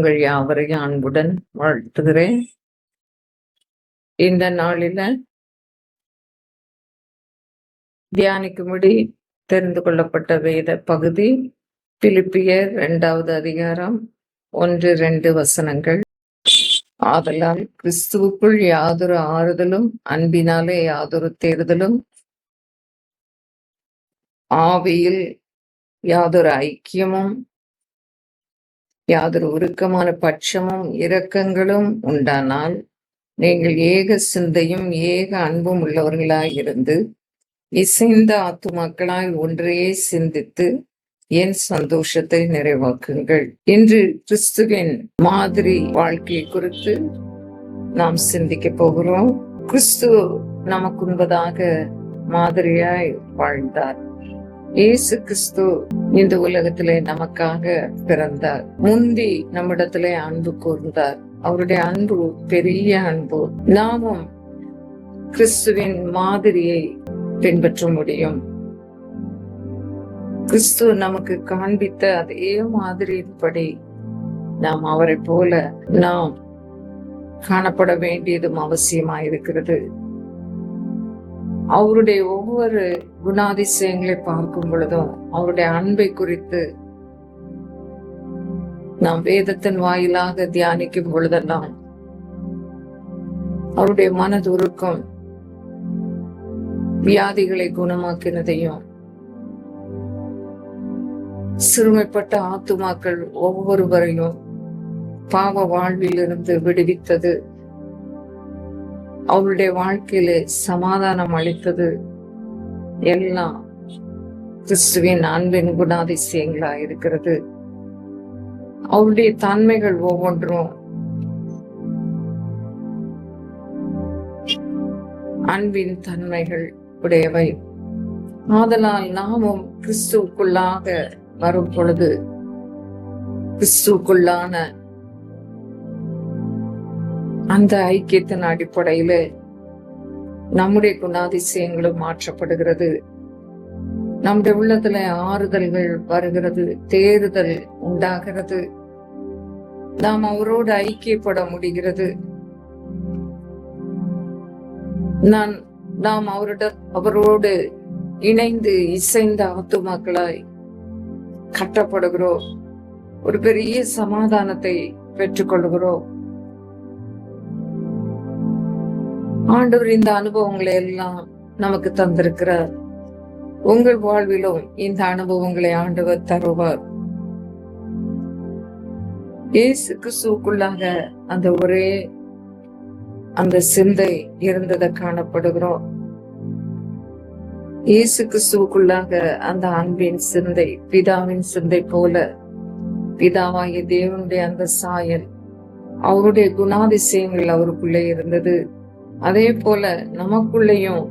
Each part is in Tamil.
உங்கள் யாவரையும் அன்புடன் வாழ்த்துகிறேன். இந்த நாளில தியானிக்கும்படி தெரிந்து கொள்ளப்பட்ட வேத பகுதி பிலிப்பியர் இரண்டாவது அதிகாரம் ஒன்று ரெண்டு வசனங்கள். ஆதலால் கிறிஸ்துவுக்குள் யாதொரு ஆறுதலும் அன்பினாலே யாதொரு தேர்தலும் ஆவியில் யாதொரு ஐக்கியமும் யாதொரு உருக்கமான பட்சமும் இரக்கங்களும் உண்டானால் நீங்கள் ஏக சிந்தையும் ஏக அன்பும் உள்ளவர்களாய் இருந்து இசைந்த ஆத்துமாக்களாய் ஒன்றையே சிந்தித்து என் சந்தோஷத்தை நிறைவாக்குங்கள். இன்று கிறிஸ்துவின் மாதிரி வாழ்க்கையை குறித்து நாம் சிந்திக்க போகிறோம். கிறிஸ்து நமக்கு உண்பதாக மாதிரியாய் வாழ்ந்தார். இயேசு கிறிஸ்து இந்த உலகத்திலே நமக்காக பிறந்தார். முந்தி நம்மிடத்திலே அன்பு கூர்ந்தார். அவருடைய அன்பு பெரிய அன்பு. நாமும் கிறிஸ்துவின் மாதிரியை பின்பற்ற முடியும். கிறிஸ்து நமக்கு காண்பித்த அதே மாதிரியின்படி நாம் அவரை போல நாம் காணப்பட வேண்டியதும் அவசியமாயிருக்கிறது. அவருடைய ஒவ்வொரு குணாதிசயங்களை பார்க்கும் பொழுதும் அவருடைய அன்பை குறித்து நாம் வேதத்தின் வாயிலாக தியானிக்கும் பொழுதெல்லாம் அவருடைய மனதுருக்கம் வியாதிகளை குணமாக்கினதையும் சிறுமைப்பட்ட ஆத்துமாக்கள் ஒவ்வொருவரையும் பாவ வாழ்வில் இருந்து விடுவித்தது அவருடைய வாழ்க்கையிலே சமாதானம் அளித்தது எல்லாம் கிறிஸ்துவின் அன்பின் குணாதிசயங்களா இருக்கிறது. அவருடைய தன்மைகள் ஒவ்வொன்றும் அன்பின் தன்மைகள் உடையவை. ஆதலால் நாமும் கிறிஸ்துவுக்குள்ளாக வரும் பொழுது கிறிஸ்துவுக்குள்ளான அந்த ஐக்கியத்தின் அடிப்படையில நம்முடைய குணாதிசயங்களும் மாற்றப்படுகிறது. நம்முடைய உள்ளத்துல ஆறுதல்கள் வருகிறது தேறுதல் உண்டாகிறது. நாம் அவரோடு ஐக்கியப்பட முடிகிறது. நான் நாம் அவரோட அவரோடு இணைந்து இசைந்த ஆத்துமாக்களாய் கட்டப்படுகிறோம். ஒரு பெரிய சமாதானத்தை பெற்றுக்கொள்கிறோம். ஆண்டவர் இந்த அனுபவங்களை எல்லாம் நமக்கு தந்திருக்கிறார் உங்கள் வாழ்விலும் இந்த அனுபவங்களை ஆண்டவர் தருவார். இயேசு கிறிஸ்துவுக்குள்ளாக அந்த ஒரே அந்த சிந்தை இருந்ததை காணப்படுகிறோம். இயேசு கிறிஸ்துவுக்குள்ளாக அந்த அன்பின் சிந்தை பிதாவின் சிந்தை போல பிதாவாகிய தேவனுடைய அந்த சாயல் அவருடைய குணாதிசயங்கள் அவருக்குள்ளே இருந்தது. அதே போல நமக்குள்ளேயும்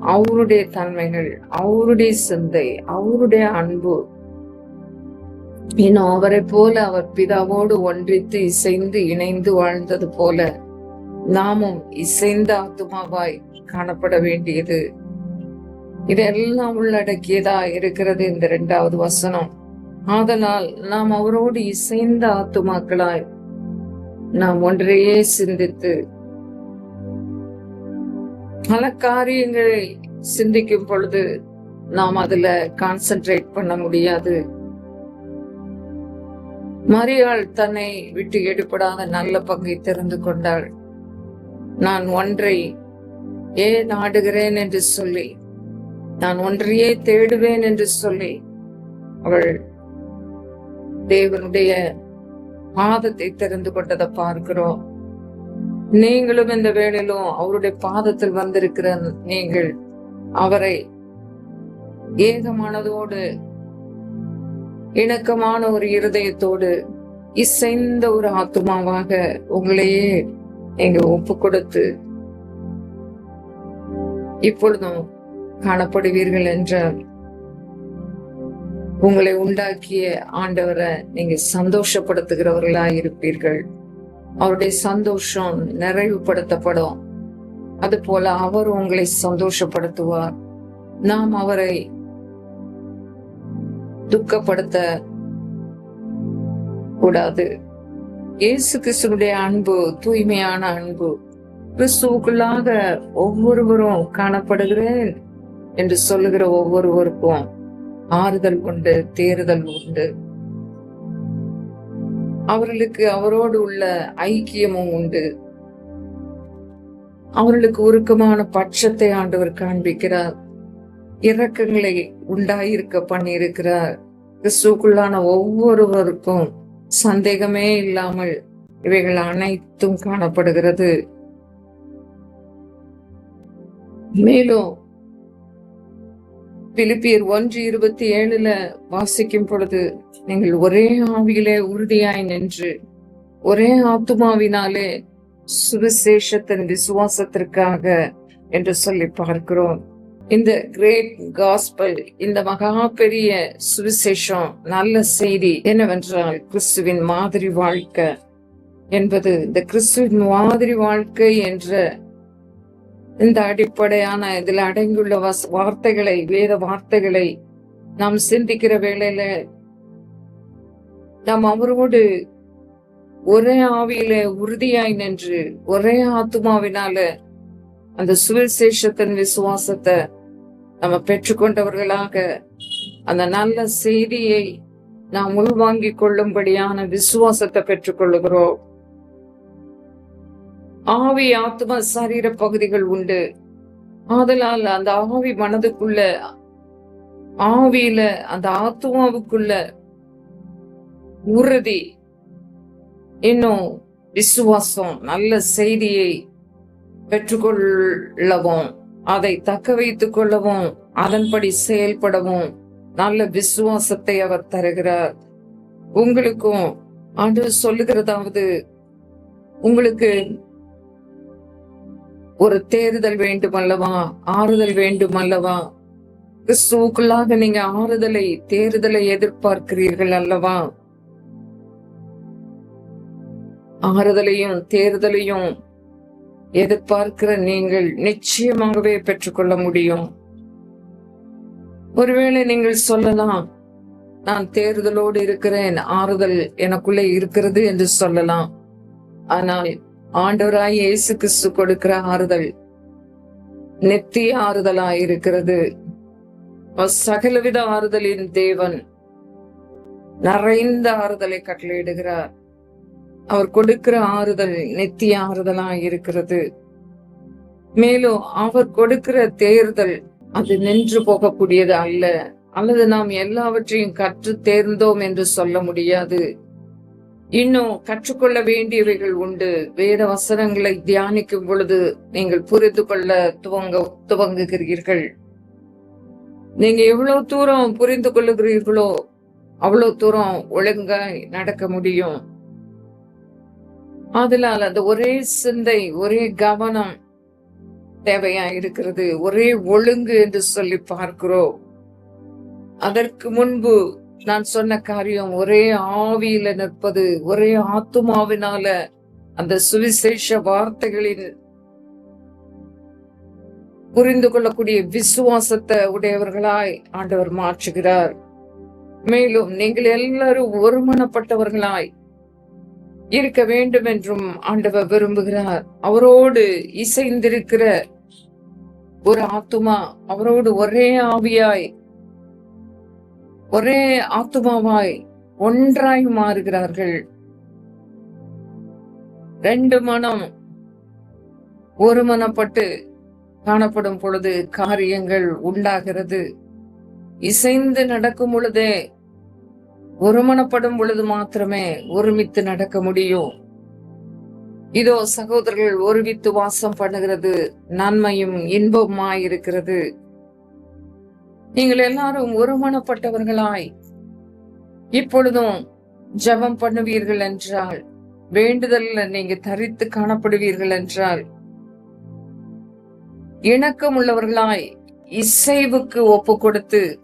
அவருடைய தன்மைகள் அவருடைய சிந்தை அவருடைய அன்பு இன்னும் அவரை போல அவர் பிதாவோடு ஒன்றித்து இசைந்து இணைந்து வாழ்ந்தது போல நாமும் இசைந்த ஆத்துமாவாய் காணப்பட வேண்டியது. இதெல்லாம் உள்ளடக்கியதா இருக்கிறது இந்த இரண்டாவது வசனம். ஆதலால் நாம் அவரோடு இசைந்த ஆத்துமாக்களாய் நாம் ஒன்றையே சிந்தித்து பல காரியங்களை சிந்திக்கும் பொழுது நாம் அதுல கான்சென்ட்ரேட் பண்ண முடியாது. மரியாள் தன்னை விட்டு எடுப்படாத நல்ல பங்கை தெரிந்து கொண்டாள். நான் ஒன்றை ஏ நாடுகிறேன் என்று சொல்லி நான் ஒன்றையே தேடுவேன் என்று சொல்லி அவள் தேவனுடைய பாதத்தை தெரிந்து கொண்டதை பார்க்கிறோம். நீங்களும் இந்த வேளையிலும் அவருடைய பாதத்தில் வந்திருக்கிற நீங்கள் அவரை ஏகமானதோடு இணக்கமான ஒரு இருதயத்தோடு இசைந்த ஒரு ஆத்மாவாக உங்களையே எங்க ஒப்பு கொடுத்து இப்பொழுதும் காணப்படுவீர்கள் என்றால் உங்களை உண்டாக்கிய ஆண்டவரை நீங்க சந்தோஷப்படுத்துகிறவர்களா இருப்பீர்கள் அவருடைய சந்தோஷம் நிறைவுபடுத்தப்படும். அது போல அவர் உங்களை சந்தோஷப்படுத்துவார். நாம் அவரை துக்கப்படுத்த கூடாது. இயேசு கிறிஸ்துடைய அன்பு தூய்மையான அன்பு கிறிஸ்துவுக்குள்ளாக ஒவ்வொருவரும் காணப்படுகிறேன் என்று சொல்லுகிற ஒவ்வொருவருக்கும் ஆறுதல் உண்டு தேறுதல் உண்டு. அவர்களுக்கு அவரோடு உள்ள ஐக்கியமும் உண்டு. அவர்களுக்கு உருக்கமான பட்சத்தை ஆண்டவர் காண்பிக்கிறார். இரக்கங்களை உண்டாயிருக்க பண்ணியிருக்கிறார். கிறிஸ்துக்குள்ளான ஒவ்வொருவருக்கும் சந்தேகமே இல்லாமல் இவைகள் அனைத்தும் காணப்படுகிறது. மேலும் பிலிப்பியர் ஒன்று இருபத்தி ஏழுல வாசிக்கும் பொழுது நீங்கள் ஒரே ஆவியிலே உறுதியாய் நின்று ஒரே ஆத்துமாவினாலே சுவிசேஷத்தின் விசுவாசத்திற்காக என்று சொல்லி பார்க்கிறோம். இந்த கிரேட் காஸ்பல் இந்த மகா பெரிய சுவிசேஷம் நல்ல செய்தி என்னவென்றால் கிறிஸ்துவின் மாதிரி வாழ்க்கை என்பது இந்த கிறிஸ்துவின் மாதிரி வாழ்க்கை என்ற இந்த அடிப்படையான இதில் அடங்கியுள்ள வஸ்- வார்த்தைகளை வேத வார்த்தைகளை நாம் சிந்திக்கிற வேளையில நாம் அவரோடு ஒரே ஆவியில உறுதியாய் நின்று ஒரே ஆத்துமாவினால அந்த சுவிசேஷத்தின் விசுவாசத்தை நம்ம பெற்றுக்கொண்டவர்களாக அந்த நல்ல செய்தியை நாம் உள்வாங்கிக் கொள்ளும்படியான விசுவாசத்தை பெற்றுக்கொள்ளுகிறோம். ஆவி ஆத்மா சரீர பகுதிகள் உண்டு. ஆதலால் அந்த ஆவி மனதுக்குள்ள ஆவியில அந்த ஆத்மாவுக்குள்ள உறுதி இன்னும் விசுவாசம் நல்ல செய்தியை பெற்றுக்கொள்ளவும் அதை தக்க வைத்துக் கொள்ளவும் அதன்படி செயல்படவும் நல்ல விசுவாசத்தை அவர் தருகிறார். உங்களுக்கும் ஆண்டு சொல்லுகிறதாவது உங்களுக்கு ஒரு தேறுதல் வேண்டும் அல்லவா ஆறுதல் வேண்டும் அல்லவா கிறிஸ்துவுக்குள்ளாக நீங்க ஆறுதலை தேறுதலை எதிர்பார்க்கிறீர்கள் அல்லவா? ஆறுதலையும் தேறுதலையும் எதிர்பார்க்கிற நீங்கள் நிச்சயமாகவே பெற்றுக்கொள்ள முடியும். ஒருவேளை நீங்கள் சொல்லலாம் நான் தேர்தலோடு இருக்கிறேன் ஆறுதல் எனக்குள்ளே இருக்கிறது என்று சொல்லலாம். ஆனால் ஆண்டவராய் இயேசு கிறிஸ்து கொடுக்கிற ஆறுதல் நித்திய ஆறுதலாய் இருக்கிறது. சகலவித ஆறுதலின் தேவன். நிறைந்த ஆறுதலை கட்டளையிடுகிறார். அவர் கொடுக்கிற ஆறுதல் நித்திய ஆறுதலாய் இருக்கிறது. மேலும் அவர் கொடுக்கிற தேர்தல் அது நின்று போகக்கூடியது அல்ல. அல்லது நாம் எல்லாவற்றையும் கற்று தேர்ந்தோம் என்று சொல்ல முடியாது. இன்னும் கற்றுக்கொள்ள வேண்டியவைகள் உண்டு. வேத வசனங்களை தியானிக்கும் பொழுது நீங்கள் புரிந்து கொள்ள துவங்க துவங்குகிறீர்கள். நீங்க எவ்வளவு தூரம் புரிந்து கொள்ளுகிறீர்களோ அவ்வளவு தூரம் ஒழுங்காய் நடக்க முடியும். அதனால் அந்த ஒரே சிந்தை ஒரே கவனம் தேவையா இருக்கிறது. ஒரே ஒழுங்கு என்று சொல்லி பார்க்கிறோம். அதற்கு முன்பு நான் சொன்ன காரியம் ஒரே ஆவியில நிற்பது ஒரே ஆத்துமாவினால அந்த சுவிசேஷ வார்த்தைகளின் புரிந்து கொள்ளக்கூடிய விசுவாசத்தை உடையவர்களாய் ஆண்டவர் மாற்றுகிறார். மேலும் நீங்கள் எல்லாரும் ஒருமனப்பட்டவர்களாய் இருக்க வேண்டும் என்றும் ஆண்டவர் விரும்புகிறார். அவரோடு இசைந்திருக்கிற ஒரு ஆத்துமா அவரோடு ஒரே ஆவியாய் ஒரே ஆத்துமாவாய் ஒன்றாய் மாறுகிறார்கள். ரெண்டு மனம் ஒரு மனப்பட்டு காணப்படும் பொழுது காரியங்கள் உண்டாகிறது. இசைந்து நடக்கும் பொழுதே ஒருமனப்படும் பொழுது மாத்திரமே ஒருமித்து நடக்க முடியும். இதோ சகோதரர்கள் ஒருமித்து வாசம் பண்ணுகிறது. நன்மையும் இன்பமாய் இருக்கிறது நீங்கள் எல்லாரும் ஒருமனப்பட்டவர்களாய் இப்பொழுதும் ஜெபம் பண்ணுவீர்கள் என்றால் வேண்டுதல்ல நீங்க தரித்து காணப்படுவீர்கள் என்றால் இணக்கம் உள்ளவர்களாய் இசைவுக்கு ஒப்பு கொடுத்து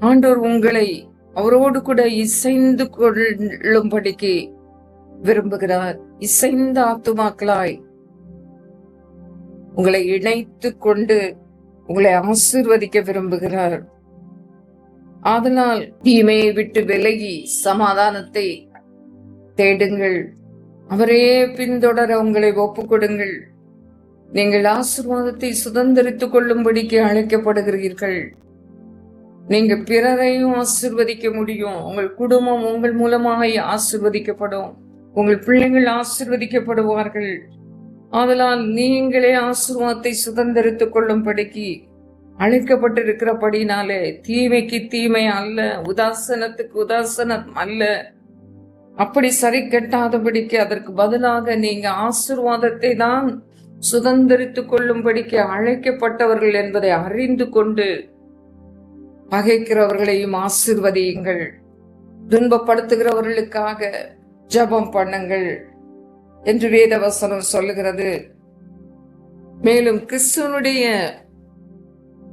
ஆண்டோர் உங்களை அவரோடு கூட இசைந்து கொள்ளும்படிக்கு விரும்புகிறார். இசைந்த ஆத்துமாக்களாய் உங்களை இணைத்து கொண்டு உங்களை ஆசீர்வதிக்க விரும்புகிறார். அதனால் தீமையை விட்டு விலகி சமாதானத்தை தேடுங்கள். அவரையே பின்தொடர உங்களை ஒப்புக் கொடுங்கள் நீங்கள் ஆசிர்வாதத்தை சுதந்திரித்துக் கொள்ளும்படிக்கு அழைக்கப்படுகிறீர்கள். நீங்க பிறரையும் ஆசிர்வதிக்க முடியும். உங்கள் குடும்பம் உங்கள் மூலமாக ஆசிர்வதிக்கப்படும். உங்கள் பிள்ளைகள் ஆசிர்வதிக்கப்படுவார்கள். ஆதலால் நீங்களே ஆசிர்வாதத்தை சுதந்திரித்துக் கொள்ளும்படிக்கு அழைக்கப்பட்டிருக்கிறபடினாலே தீமைக்கு தீமை அல்ல உதாசனத்துக்கு உதாசனம் அல்ல. அப்படி சரி கட்டாதபடிக்கு அதற்கு பதிலாக நீங்க ஆசிர்வாதத்தை தான் சுதந்திரித்துக் கொள்ளும்படிக்கு அழைக்கப்பட்டவர்கள் என்பதை அறிந்து கொண்டு பகைக்கிறவர்களையும் ஆசிர்வதியுங்கள். துன்பப்படுத்துகிறவர்களுக்காக ஜபம் பண்ணுங்கள். என்று வேதவசனம் சொல்லுகிறது. மேலும் கிறிஸ்துவனுடைய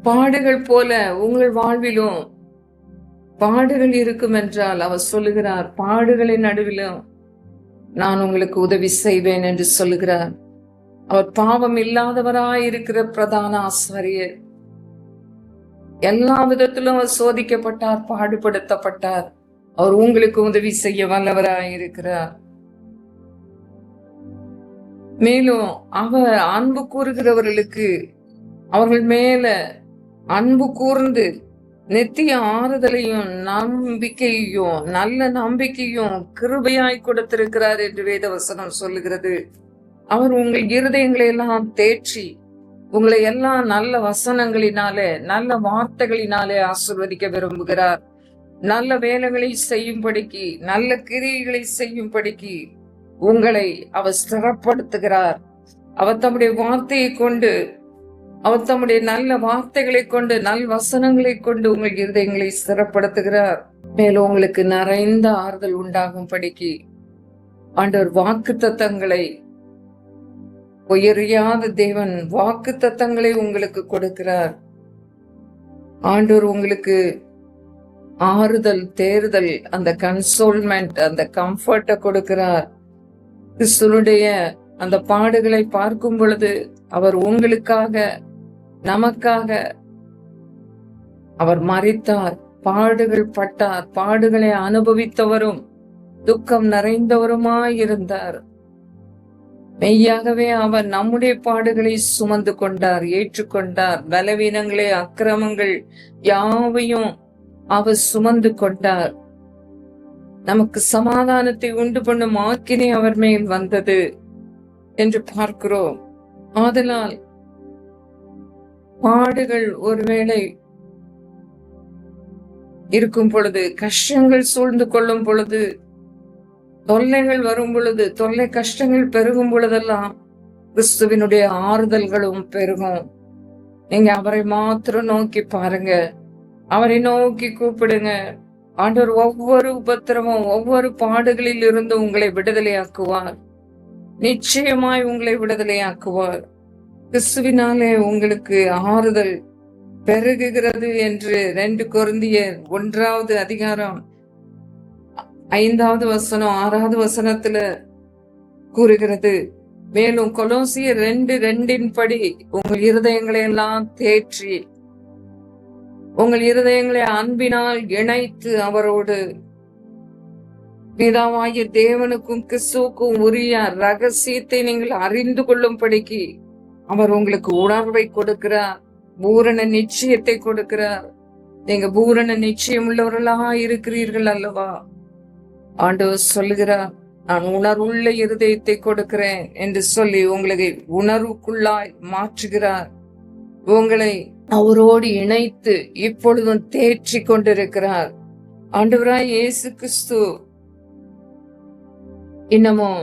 பாடுகள் போல உங்கள் வாழ்விலும் பாடுகள் இருக்கும் என்றால் அவர் சொல்லுகிறார் பாடுகளின் நடுவிலும் நான் உங்களுக்கு உதவி செய்வேன் என்று சொல்லுகிறார். அவர் பாவம் இல்லாதவராய் இருக்கிற பிரதான ஆசாரியர். எல்லா விதத்திலும் அவர் சோதிக்கப்பட்டார் பாடுபடுத்தப்பட்டார். அவர் உங்களுக்கு உதவி செய்ய வல்லவராய் இருக்கிறார். மேலும் அவர் அன்பு கூறுகிறவர்களுக்கு அவர்கள் மேல அன்பு கூர்ந்து நித்திய ஆறுதலையும் நம்பிக்கையும் நல்ல நம்பிக்கையும் கிருபையாய் கொடுத்திருக்கிறார் என்று வேதவசனம் சொல்லுகிறது. அவர் உங்கள் இருதயங்களை எல்லாம் தேற்றி உங்களை எல்லாம் நல்ல வசனங்களினாலே நல்ல வார்த்தைகளினாலே ஆசிர்வதிக்க விரும்புகிறார். நல்ல வேலைகளை செய்யும்படிக்கு நல்ல கிரியைகளை செய்யும்படிக்கு உங்களை அவர் ஸ்திரப்படுத்துகிறார். அவர் தம்முடைய வார்த்தையை கொண்டு அவர் தம்முடைய நல்ல வார்த்தைகளை கொண்டு நல் வசனங்களை கொண்டு உங்கள் இருதயங்களை ஸ்திரப்படுத்துகிறார். மேலும் உங்களுக்கு நிறைந்த ஆறுதல் உண்டாகும் படிக்கு. ஆண்டவர் வாக்கு தத்தங்களை உயரியாத தேவன் வாக்கு தத்தங்களை உங்களுக்கு கொடுக்கிறார். ஆண்டவர் உங்களுக்கு ஆறுதல் தேர்தல் அந்த கன்சோல்மெண்ட் அந்த கம்ஃபர்ட்டை கொடுக்கிறார். கிறிஸ்துனுடைய அந்த பாடுகளை பார்க்கும் பொழுது அவர் உங்களுக்காக நமக்காக அவர் மறித்தார் பாடுகள் பட்டார் பாடுகளை அனுபவித்தவரும் துக்கம் நிறைந்தவருமாயிருந்தார். மெய்யாகவே அவர் நம்முடைய பாடுகளை சுமந்து கொண்டார் ஏற்றுக்கொண்டார் பலவீனங்களே அக்கிரமங்கள் யாவையும் அவர் சுமந்து கொண்டார். நமக்கு சமாதானத்தை உண்டு பண்ணும் ஆக்கினை அவர் மேல் வந்தது என்று பார்க்கிறோம். ஆதலால் பாடுகள் ஒருவேளை இருக்கும் பொழுது கஷ்டங்கள் சூழ்ந்து கொள்ளும் பொழுது தொல்லைகள் வரும் பொழுது தொல்லை கஷ்டங்கள் பெருகும் பொழுதெல்லாம் கிறிஸ்துவினுடைய ஆறுதல்களும் பெருகும். நீங்க அவரை மாத்திரம் நோக்கி பாருங்க. அவரை நோக்கி கூப்பிடுங்க. ஆண்டவர் ஒவ்வொரு உபத்திரமும் ஒவ்வொரு பாடுகளில் இருந்து உங்களை விடுதலையாக்குவார். நிச்சயமாய் உங்களை விடுதலையாக்குவார். கிறிஸ்துவினாலே உங்களுக்கு ஆறுதல் பெருகுகிறது என்று ரெண்டு குருந்திய ஒன்றாவது அதிகாரம் ஐந்தாவது வசனம் ஆறாவது வசனத்துல கூறுகிறது. மேலும் கொலோசிய ரெண்டு ரெண்டின் படி உங்கள் இருதயங்களை எல்லாம் தேற்றி உங்கள் இருதயங்களை அன்பினால் இணைத்து அவரோடு பிதாவாகிய தேவனுக்கும் கிறிஸ்துவுக்கும் உரிய ரகசியத்தை நீங்கள் அறிந்து கொள்ளும்படிக்கு அவர் உங்களுக்கு உணர்வை கொடுக்கிறார். பூரண நிச்சயத்தை கொடுக்கிறார். நீங்க பூரண நிச்சயம் உள்ளவர்களாக இருக்கிறீர்கள் அல்லவா? ஆண்டவர் சொல்லுகிறார் நான் உணர்வுள்ள இருதயத்தை கொடுக்கிறேன் என்று சொல்லி உங்களை உணர்வுக்குள்ளாய் மாற்றுகிறார். உங்களை அவரோடு இணைத்து இப்பொழுதும் தேற்றி கொண்டிருக்கிறார். ஆண்டவராய் இயேசு கிறிஸ்து. இன்னமும்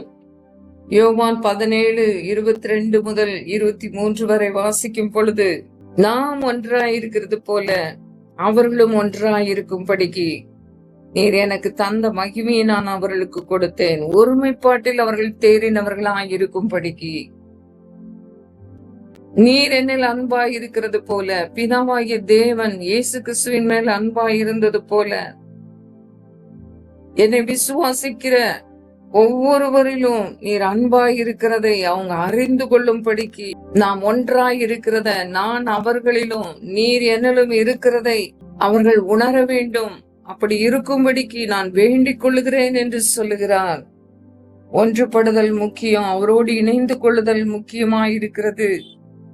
யோவான் பதினேழு இருபத்தி ரெண்டு முதல் இருபத்தி மூன்று வரை வாசிக்கும் பொழுது நாம் ஒன்றாய் இருக்கிறது போல அவர்களும் ஒன்றாய் இருக்கும்படிக்கு நீர் எனக்கு தந்த மகிமையை நான் அவர்களுக்கு கொடுத்தேன். ஒருமைப்பாட்டில் அவர்கள் தேறினவர்களாய் இருக்கும்படிக்கு நீர் என்னில் அன்பாய் இருக்கிறது போல பிதாவாகிய தேவன் இயேசு கிறிஸ்துவின் மேல் அன்பாய் இருந்தது போல. என்னை விசுவாசிக்கிற ஒவ்வொருவரிலும் நீர் அன்பாய் இருக்கிறதை அவங்க அறிந்து கொள்ளும்படிக்கு நாம் ஒன்றாய் இருக்கிறத நான் அவர்களிலும் நீர் என்னிலும் இருக்கிறதை அவர்கள் உணர வேண்டும். அப்படி இருக்கும்படிக்கு நான் வேண்டிக் கொள்ளுகிறேன் என்று சொல்லுகிறார். ஒன்றுபடுதல் முக்கியம் அவரோடு இணைந்து கொள்ளுதல் முக்கியமாயிருக்கிறது.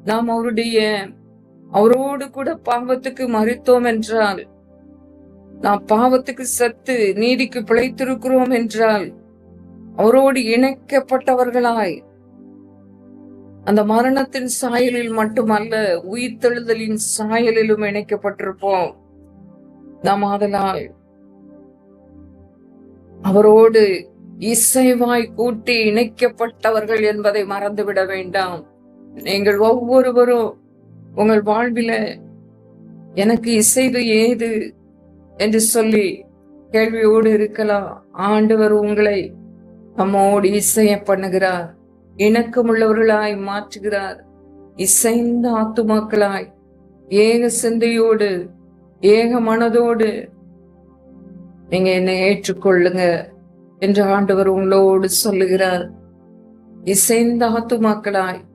நாம் அவருடைய அவரோடு கூட பாவத்துக்கு மறித்தோம் என்றால் நாம் பாவத்துக்கு சத்து நீதிக்கு பிழைத்திருக்கிறோம் என்றால் அவரோடு இணைக்கப்பட்டவர்களாய் அந்த மரணத்தின் சாயலில் மட்டுமல்ல உயிர்த்தெழுதலின் சாயலிலும் இணைக்கப்பட்டிருப்போம். நாம் ஆதலால் அவரோடு இசைவாய் கூட்டி இணைக்கப்பட்டவர்கள் என்பதை மறந்துவிட வேண்டாம். நீங்கள் ஒவ்வொருவரும் உங்கள் வாழ்வில எனக்கு இசைவு ஏது என்று சொல்லி கேள்வியோடு இருக்கலாம். ஆண்டவர் உங்களை நம்மோடு இசைய பண்ணுகிறார். இணக்கமுள்ளவர்களாய் மாற்றுகிறார். இசைந்த ஆத்துமாக்களாய் ஏக சிந்தையோடு ஏக மனதோடு நீங்க என்னை ஏற்றுக்கொள்ளுங்க என்று ஆண்டவர் உங்களோடு சொல்லுகிறார். இசைந்த ஆத்துமாக்களாய்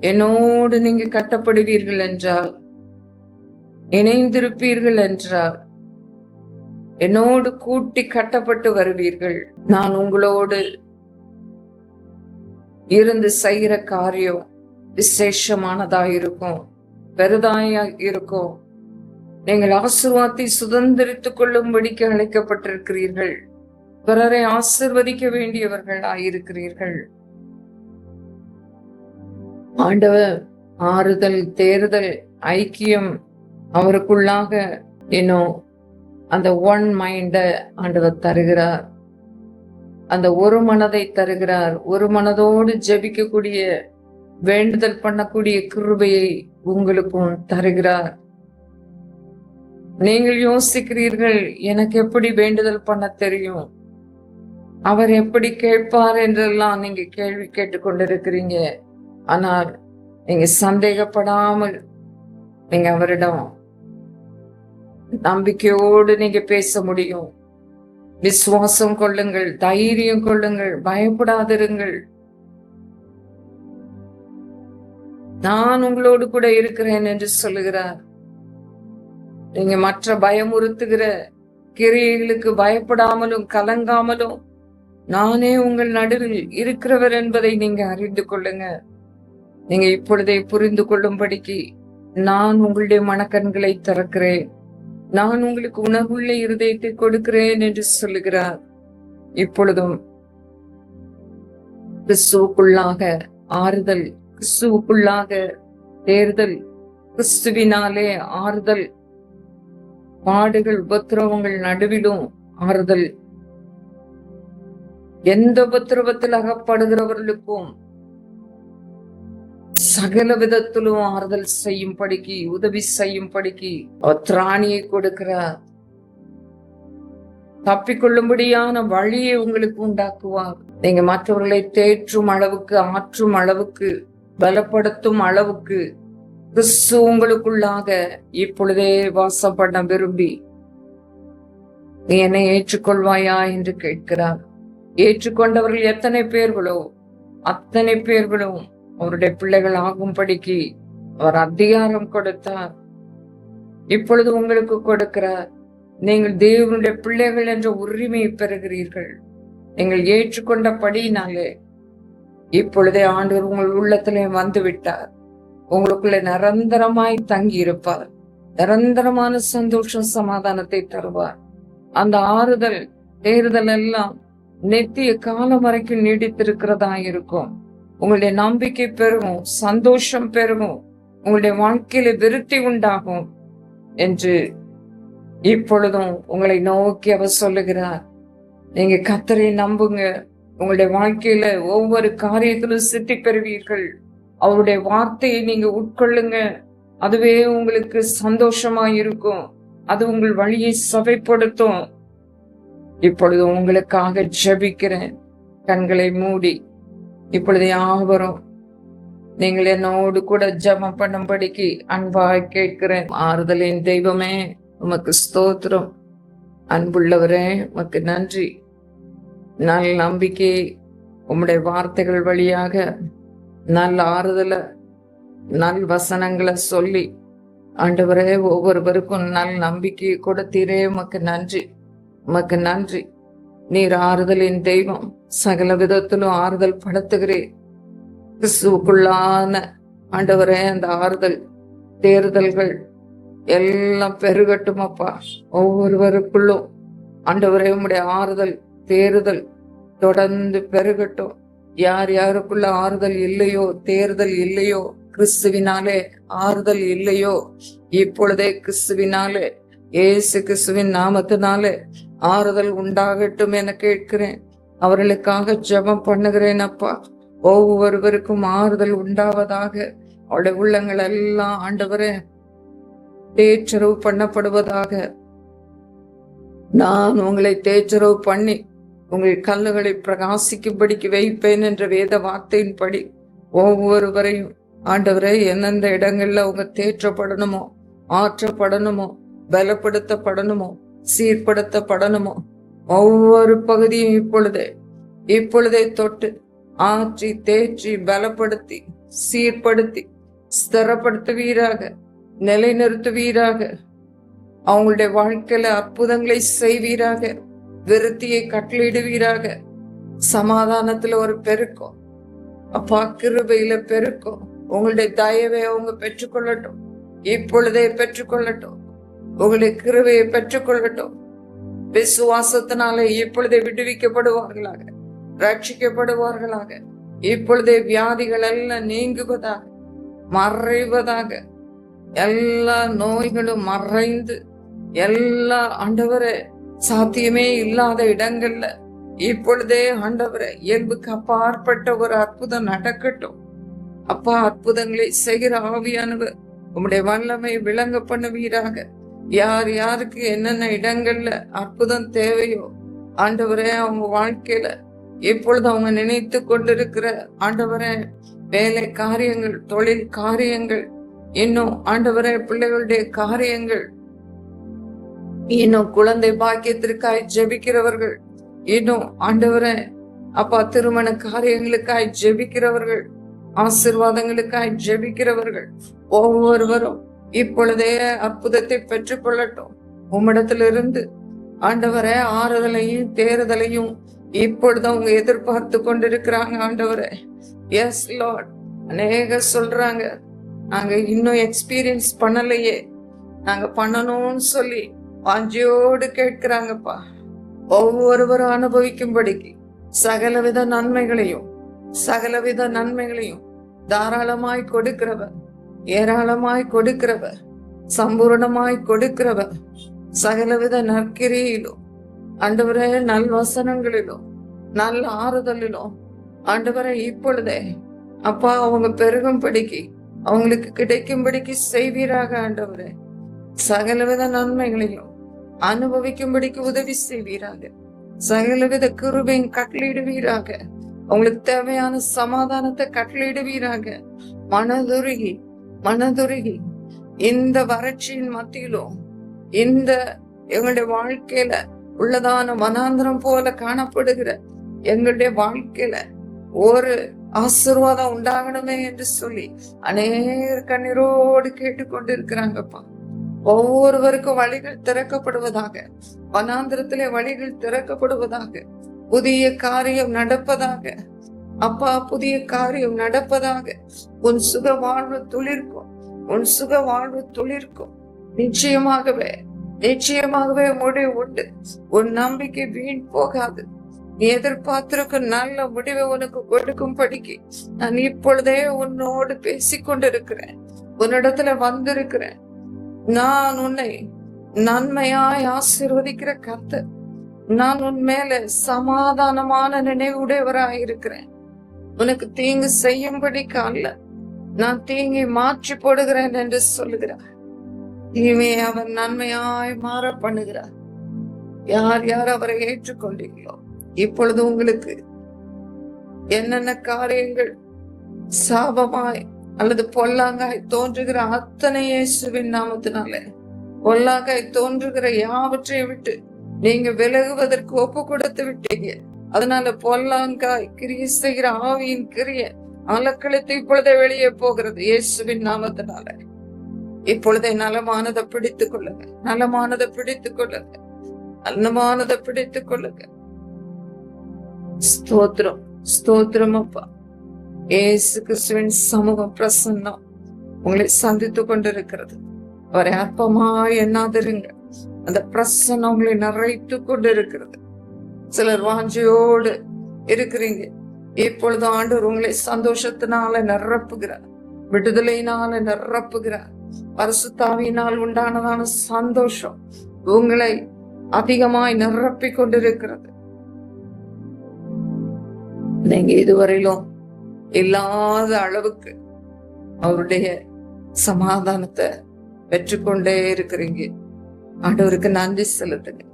என்னோடு நீங்க கட்டப்படுவீர்கள் என்றால் இணைந்திருப்பீர்கள் என்றால் என்னோடு கூட்டி கட்டப்பட்டு வருவீர்கள். நான் உங்களோடு இருந்து செய்கிற காரியம் விசேஷமானதா இருக்கும் பெரிதாயா இருக்கும். நீங்கள் ஆசிர்வாதத்தை சுதந்திரித்துக் கொள்ளும்படிக்கு அழைக்கப்பட்டிருக்கிறீர்கள். பிறரை ஆசிர்வதிக்க வேண்டியவர்கள் ஆயிருக்கிறீர்கள் ஆண்டவர் ஆறுதல் தேறுதல் ஐக்கியம் அவருக்குள்ளாக இன்னும் அந்த ஒன் மைண்ட ஆண்டவர் தருகிறார். அந்த ஒரு மனதை தருகிறார். ஒரு மனதோடு ஜெபிக்கக்கூடிய வேண்டுதல் பண்ணக்கூடிய கிருபையை உங்களுக்கும் தருகிறார். நீங்கள் யோசிக்கிறீர்கள் எனக்கு எப்படி வேண்டுதல் பண்ண தெரியும்? அவர் எப்படி கேட்பார் என்றெல்லாம் நீங்க கேள்வி கேட்டுக்கொண்டிருக்கிறீங்க. ஆனால் நீங்க சந்தேகப்படாமல் நீங்க அவரிடம் நம்பிக்கையோடு நீங்க பேச முடியும். விசுவாசம் கொள்ளுங்கள் தைரியம் கொள்ளுங்கள் பயப்படாதிருங்கள். நான் உங்களோடு கூட இருக்கிறேன் என்று சொல்லுகிறார். நீங்க மற்ற பயமுறுத்துகிற கிரியைகளுக்கு பயப்படாமலும் கலங்காமலும் நானே உங்கள் நடுவில் இருக்கிறவர் என்பதை நீங்க அறிந்து கொள்ளுங்க நீங்க இப்பொழுதே புரிந்து கொள்ளும்படிக்கு நான் உங்களுடைய மனக்கண்களை திறக்கிறேன். நான் உங்களுக்கு உணர்வுள்ள இருதயத்தை கொடுக்கிறேன் என்று சொல்லுகிறார். இப்பொழுதும் கிறிஸ்துவுக்குள்ளாக ஆறுதல் கிறிஸ்துவுக்குள்ளாக தேர்தல் கிறிஸ்துவினாலே ஆறுதல் பாடுகள் உபத்திரவங்கள் நடுவிலும் ஆறுதல். எந்த உபத்திரவத்தில் அகப்படுகிறவர்களுக்கும் சகல விதத்திலும் ஆறுதல் செய்யும் படிக்கு உதவி செய்யும் படிக்கு திராணியை கொடுக்கிறார். தப்பிக்கொள்ளும்படியான வழியை உங்களுக்கு உண்டாக்குவார். நீங்க மற்றவர்களை தேற்றும் அளவுக்கு ஆற்றும் அளவுக்கு பலப்படுத்தும் அளவுக்கு கிறிஸ்து உங்களுக்குள்ளாக இப்பொழுதே வாசம் பண்ண விரும்பி நீ என்னை ஏற்றுக்கொள்வாயா என்று கேட்கிறார். ஏற்றுக்கொண்டவர்கள் எத்தனை பேர்களோ அத்தனை பேர்களும் அவருடைய பிள்ளைகள் ஆகும்படிக்கு அவர் அதிகாரம் கொடுத்தார். இப்பொழுது உங்களுக்கு கொடுக்கிறார் நீங்கள் தேவனுடைய பிள்ளைகள் என்ற உரிமையை பெறுகிறீர்கள். நீங்கள் ஏற்றுக்கொண்டபடியினாலே இப்பொழுதே ஆண்டவர் உங்கள் உள்ளத்திலே வந்து விட்டார் உங்களுக்குள்ளே நிரந்தரமாய் தங்கி இருப்பார் நிரந்தரமான சந்தோஷம் சமாதானத்தை தருவார். அந்த ஆறுதல் தேறுதல் எல்லாம் நெத்திய காலம் வரைக்கும் நீடித்திருக்கிறதா இருக்கும். உங்களுடைய நம்பிக்கை பெருகும் சந்தோஷம் பெருகும் உங்களுடைய வாழ்க்கையில விருத்தி உண்டாகும் என்று இப்பொழுதும் உங்களை நோக்கி அவர் சொல்லுகிறார். நீங்க கத்தரை நம்புங்க. உங்களுடைய வாழ்க்கையில ஒவ்வொரு காரியத்திலும் சித்தி பெறுவீர்கள். அவருடைய வார்த்தையை நீங்க உட்கொள்ளுங்க. அதுவே உங்களுக்கு சந்தோஷமா இருக்கும். அது உங்கள் வழியை சபைப்படுத்தும். இப்பொழுது உங்களுக்காக ஜபிக்கிறேன். கண்களை மூடி. இப்பொழுது யாவரும் நீங்கள் என்னோடு கூட ஜபம் பண்ணும்படிக்கு அன்பாய் கேட்கிறேன். ஆறுதலின் தெய்வமே உமக்கு ஸ்தோத்திரம். அன்புள்ளவரே உமக்கு நன்றி. நல் நம்பிக்கை உம்முடைய வார்த்தைகள் வழியாக நல்ல ஆறுதலை நல் வசனங்களை சொல்லி ஆண்டவரே ஒவ்வொருவருக்கும் நல் நம்பிக்கையை கொடுத்தீரே உமக்கு நன்றி. உமக்கு நன்றி. நீர் ஆறுதலின் தெய்வம் சகல விதத்திலும் ஆறுதல் படுத்துகிறேன் கிறிஸ்துவுக்குள்ளான ஆண்டவரே அந்த ஆறுதல் தேர்தல்கள் எல்லாம் பெருகட்டும் அப்பா. ஒவ்வொருவருக்குள்ளும் ஆண்டவரே உம்முடைய ஆறுதல் தேறுதல் தொடர்ந்து பெருகட்டும். யார் யாருக்குள்ள ஆறுதல் இல்லையோ தேர்தல் இல்லையோ கிறிஸ்துவினாலே ஆறுதல் இல்லையோ இப்பொழுதே கிறிஸ்துவினாலே இயேசு கிறிஸ்துவின் நாமத்தினாலே ஆறுதல் உண்டாகட்டும் என கேட்கிறேன். அவர்களுக்காக ஜெபம் பண்ணுகிறேன் அப்பா. ஒவ்வொருவருக்கும் ஆறுதல் உண்டாவதாக. அவளுடைய உள்ளங்கள் எல்லாம் ஆண்டவரே தேச்சரவு பண்ணப்படுவதாக. நான் உங்களை தேச்சரவு பண்ணி உங்கள் கல்லுகளை பிரகாசிக்கும்படிக்கு வைப்பேன் என்ற வேத வார்த்தையின்படி ஒவ்வொருவரையும் ஆண்டவரே எந்தெந்த இடங்கள்ல அவங்க தேற்றப்படணுமோ ஆற்றப்படணுமோ பலப்படுத்தப்படணுமோ? சீர்படுத்தப்படணுமோ? ஒவ்வொரு பகுதியும் இப்பொழுதே இப்பொழுதே தொட்டு ஆற்றி தேற்றி பலப்படுத்தி சீர்படுத்தி ஸ்திரப்படுத்துவீராக நிலைநிறுத்துவீராக அவங்களுடைய வாழ்க்கையில அற்புதங்களை செய்வீராக விருத்தியை கட்டளிடுவீராக சமாதானத்துல ஒரு பெருக்கம் அப்பா கிருபையில பெருக்கம் உங்களுடைய தயவை அவங்க பெற்றுக்கொள்ளட்டும். இப்பொழுதே பெற்றுக்கொள்ளட்டும். உங்களுடைய கிருவையை பெற்றுக்கொள்ளட்டும். விசுவாசத்தினாலே இப்பொழுதே விடுவிக்கப்படுவார்களாக ரட்சிக்கப்படுவார்களாக இப்பொழுதே வியாதிகள் எல்லாம் நீங்குவதாக மறைவதாக. எல்லா நோய்களும் மறைந்து எல்லா ஆண்டவரே சாத்தியமே இல்லாத இடங்கள்ல இப்பொழுதே ஆண்டவரே இயல்புக்கு அப்பாற்பட்ட ஒரு அற்புதம் நடக்கட்டும். அப்பா அற்புதங்களை செய்கிற ஆவியானவர் உம்முடைய வல்லமை விளங்க பண்ணுவீராக. யார் யாருக்கு என்னென்ன இடங்கள்ல அற்புதம் தேவையோ ஆண்டவரே அவங்க வாழ்க்கையில இப்பொழுது அவங்க நினைத்து கொண்டிருக்கிற ஆண்டவரே வேலை காரியங்கள் தொழில் காரியங்கள் இன்னும் ஆண்டவரே பிள்ளைகளுடைய காரியங்கள் இன்னும் குழந்தை பாக்கியத்திற்காய் ஜெபிக்கிறவர்கள் இன்னும் ஆண்டவரே அப்பா திருமண காரியங்களுக்காய் ஜெபிக்கிறவர்கள் ஆசிர்வாதங்களுக்காய் ஜெபிக்கிறவர்கள் ஒவ்வொருவரும் இப்பொழுதே அற்புதத்தை பெற்றுக்கொள்ளட்டும் உம்மிடத்திலிருந்து ஆண்டவரே ஆறுதலையும் தேறுதலையும் இப்பொழுது அவங்க எதிர்பார்த்து கொண்டிருக்கிறாங்க ஆண்டவரே. எஸ் லார்ட் அநேக சொல்றாங்க. நாங்க இன்னும் எக்ஸ்பீரியன்ஸ் பண்ணலையே. நாங்க பண்ணணும்னு சொல்லி வாஞ்சியோடு கேட்கிறாங்கப்பா. ஒவ்வொருவரும் அனுபவிக்கும்படிக்கு சகலவித நன்மைகளையும் சகலவித நன்மைகளையும் தாராளமாய் கொடுக்கிறவர். ஏராளமாய் கொடுக்கிறவர் சம்பூரணமாய் கொடுக்கிறவர் சகலவித நற்கிரியிலும் ஆண்டவரே நல் வசனங்களிலும் நல்ல ஆறுதலிலும். ஆண்டவரை இப்பொழுதே அப்பா அவங்க பெருகும்படிக்கு அவங்களுக்கு கிடைக்கும்படிக்கு செய்வீராக ஆண்டவரே. சகலவித நன்மைகளையும் அனுபவிக்கும்படிக்கு உதவி செய்வீராக. சகலவித கிருபையும் கட்டளையிடுவீராக. அவங்களுக்கு தேவையான சமாதானத்தை கட்டளையிடுவீராக. மனதுருகி மனதுருகி இந்த வறட்சியின் மத்தியிலும் இந்த எங்களுடைய வாழ்க்கையில உள்ளதான மனாந்திரம் போல காணப்படுகிற எங்களுடைய வாழ்க்கையில ஒரு ஆசீர்வாதம் உண்டாகணுமே என்று சொல்லி அநேக கண்ணீரோடு கேட்டுக்கொண்டிருக்கிறாங்கப்பா. ஒவ்வொருவருக்கும் வழிகள் திறக்கப்படுவதாக வனாந்திரத்திலே வழிகள் திறக்கப்படுவதாக புதிய காரியம் நடப்பதாக அப்பா புதிய காரியம் நடப்பதாக உன் சுக வாழ்வு துளிர்க்கும். உன் சுக வாழ்வு துளிர்க்கும். நிச்சயமாகவே நிச்சயமாகவே முடிவு உண்டு. உன் நம்பிக்கை வீண் போகாது. நீ எதிர்பார்த்திருக்கும் நல்ல முடிவை உனக்கு கொடுக்கும் படிக்கு நான் இப்பொழுதே உன்னோடு பேசிக் கொண்டிருக்கிறேன் உன்னிடத்துல வந்திருக்கிறேன். நான் உன்னை நன்மையாய் ஆசீர்வதிக்கிற கர்த்தர். நான் உன் மேல சமாதானமான நினைவுடையவராய் இருக்கிறேன் உனக்கு தீங்கு செய்யும்படிக்கு அல்ல நான் தீங்கை மாற்றி போடுகிறேன் என்று சொல்லுகிறார். தீமையை அவர் நன்மையாய் மாற பண்ணுகிறார். யார் யார் அவரை ஏற்றுக்கொண்டீங்களோ இப்பொழுது உங்களுக்கு என்னென்ன காரியங்கள் சாபமாய் அல்லது பொல்லாங்காய் தோன்றுகிற அத்தனை இயேசுவின் நாமத்தினாலே பொல்லாங்காய் தோன்றுகிற யாவற்றை விட்டு நீங்க விலகுவதற்கு ஒப்பு கொடுத்து விட்டீங்க. அதனால பொல்லாங்காய் கிரிய செய்கிற ஆவியின் கிரிய அலக்களித்து இப்பொழுதே வெளியே போகிறது இயேசுவின் நாமத்தினால. இப்பொழுதே நலமானதை பிடித்துக் கொள்ளுங்க. நலமானதை பிடித்துக் கொள்ளுங்க. அன்னமானதை பிடித்துக் கொள்ளுங்க. ஸ்தோத்திரம். ஸ்தோத்திரம் அப்பா. ஏசு கிறிஸ்துவின் சமூகம் பிரசன்னம் உங்களை சந்தித்து கொண்டிருக்கிறது. அவரை அற்பமா என்னாதிருங்க அந்த பிரசன்னம் உங்களை நிறைத்து கொண்டு இருக்கிறது சிலர் வாஞ்சியோடு இருக்கிறீங்க. இப்பொழுது ஆண்டவர் உங்களை சந்தோஷத்தினால நிரப்புகிறார். விடுதலையினால நிரப்புகிறார். பரிசுத்தாவியினால் உண்டானதான சந்தோஷம் உங்களை அதிகமாய் நிரப்பிக் கொண்டிருக்கிறது. நீங்க இதுவரையிலும் இல்லாத அளவுக்கு அவருடைய சமாதானத்தை பெற்றுக்கொண்டே இருக்கிறீங்க. ஆண்டவருக்கு நன்றி செலுத்துங்க.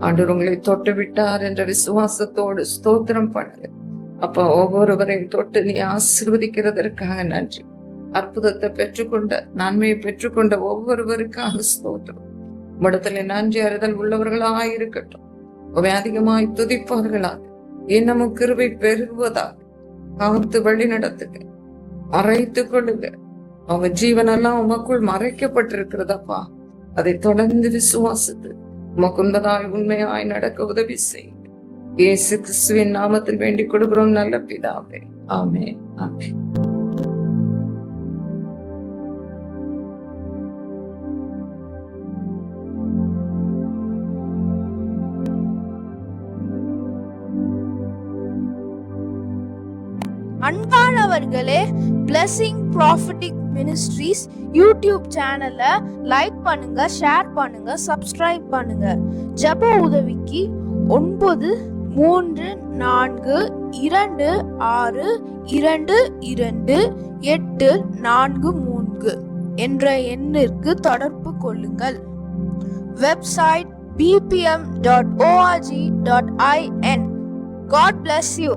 ஆண்டவர் உங்களை தொட்டு விட்டார் என்ற விசுவாசத்தோடு ஸ்தோத்திரம் பண்ணுங்க அப்ப ஒவ்வொருவரையும் தொட்டு நீ ஆசிர்வதிக்கிறதற்காக நன்றி. அற்புதத்தை பெற்றுக்கொண்ட நன்மையை பெற்றுக்கொண்ட ஒவ்வொருவருக்காக ஸ்தோத்திரம். மடத்துல நன்றி அறிதல் உள்ளவர்களாக இருக்கட்டும். உவை அதிகமாய் துதிப்பார்களாக. இன்னமும் கிருவை பெருகுவதாக காத்து வழி நடத்துங்க மறைத்துக் கொள்ளுங்க அவங்க ஜீவனெல்லாம் உமக்குள் மறைக்கப்பட்டிருக்கிறதப்பா. அதை தொடர்ந்து விசுவாசித்து உமக்குள்ளதாய் உண்மையாய் நடக்க உதவி செய்யுங்க இயேசு கிறிஸ்துவின் நாமத்தில் வேண்டிக் கொடுக்கிறோம் நல்ல பிதாவே. ஆமே ஆமே அன்பானவர்களே பிளஸிங் ப்ராஃபிட்டிக் மினிஸ்ட்ரீஸ் யூடியூப் சேனலை லைக் பண்ணுங்க ஷேர் பண்ணுங்க சப்ஸ்கிரைப் பண்ணுங்க. ஜெப உதவிக்கு ஒன்பது மூன்று நான்கு இரண்டு ஆறு இரண்டு இரண்டு எட்டு நான்கு மூன்று என்ற எண்ணிற்கு தொடர்பு கொள்ளுங்கள். Website BPM dot ORG dot IN God bless you